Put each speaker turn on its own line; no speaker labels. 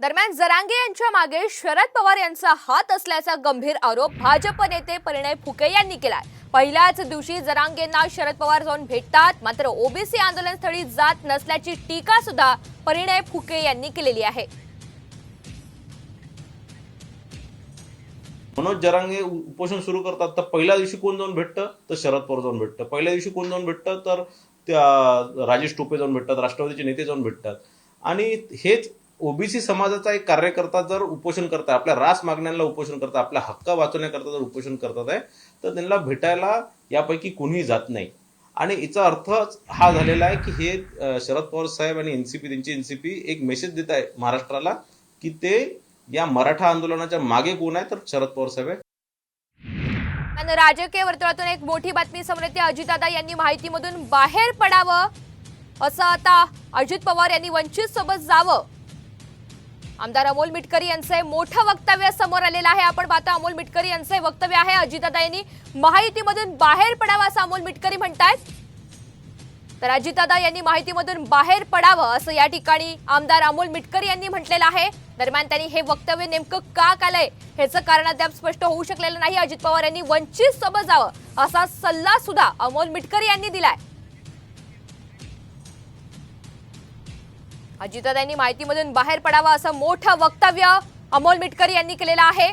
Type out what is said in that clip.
दरम्यान जरांगे यांच्या मागे शरद पवार यांचा हात असल्याचा गंभीर आरोप भाजप नेते परिणय फुके यांनी केलाय. पहिल्याच दिवशी जरांगेंना शरद पवार जाऊन भेटतात मात्र ओबीसी आंदोलनस्थळी जात नसल्याची टीका सुद्धा परिणय फुके यांनी केलेली आहे.
मनोज जरांगे उपोषण सुरू करतात तर पहिल्या दिवशी कोण जाऊन भेटतं? तर शरद पवार जाऊन भेटतं. पहिल्या दिवशी कोण जाऊन भेटतं? तर त्या राजेश टोपे जाऊन भेटतात राष्ट्रवादीचे नेते जाऊन भेटतात. आणि हेच ओबीसी समाजाचा एक कार्यकर्ता जर उपोषण करता आपल्या रास मागण्यांना उपोषण करता आपल्या हक्क वाचवण्याकरता जर उपोषण करतात आहे तर त्यांना भेटायला यापैकी कोणीही जात नाही. आणि याचा अर्थ हा झालेला आहे की हे शरद पवार साहेब आणि एनसीपी त्यांची एनसीपी एक मेसेज देत आहे महाराष्ट्राला की ते या मराठा आंदोलनाच्या मागे कोण आहे तर शरद पवार साहेब आहे
राजकीय वर्तुळातून एक मोठी बातमी समोर येते. अजितदादा यांनी माहितीमधून बाहेर पडावं असं आता अजित पवार यांनी वंचित सोबत जावं. आमदार अमोल मिटकरी यांचे मोठं वक्तव्य समोर आलेलं आहे. आपण पाहता अमोल मिटकरी यांचे वक्तव्य आहे. अजितदादा यांनी महायुतीमधून बाहेर पडावं असं अमोल मिटकरी म्हणतायत. तर अजितदादा यांनी माहितीमधून बाहेर पडावं असं या ठिकाणी आमदार अमोल मिटकरी यांनी म्हटलेलं आहे. दरम्यान त्यांनी हे वक्तव्य नेमकं का कालय ह्याचं कारण अद्याप स्पष्ट होऊ शकलेलं नाही. अजित पवार यांनी वंचित सोबत जावं असा सल्ला सुद्धा अमोल मिटकरी यांनी दिलाय. अजितदादा यांनी माहितीमधून बाहेर पडावं असं मोठं वक्तव्य अमोल मिटकरी यांनी केलेलं आहे.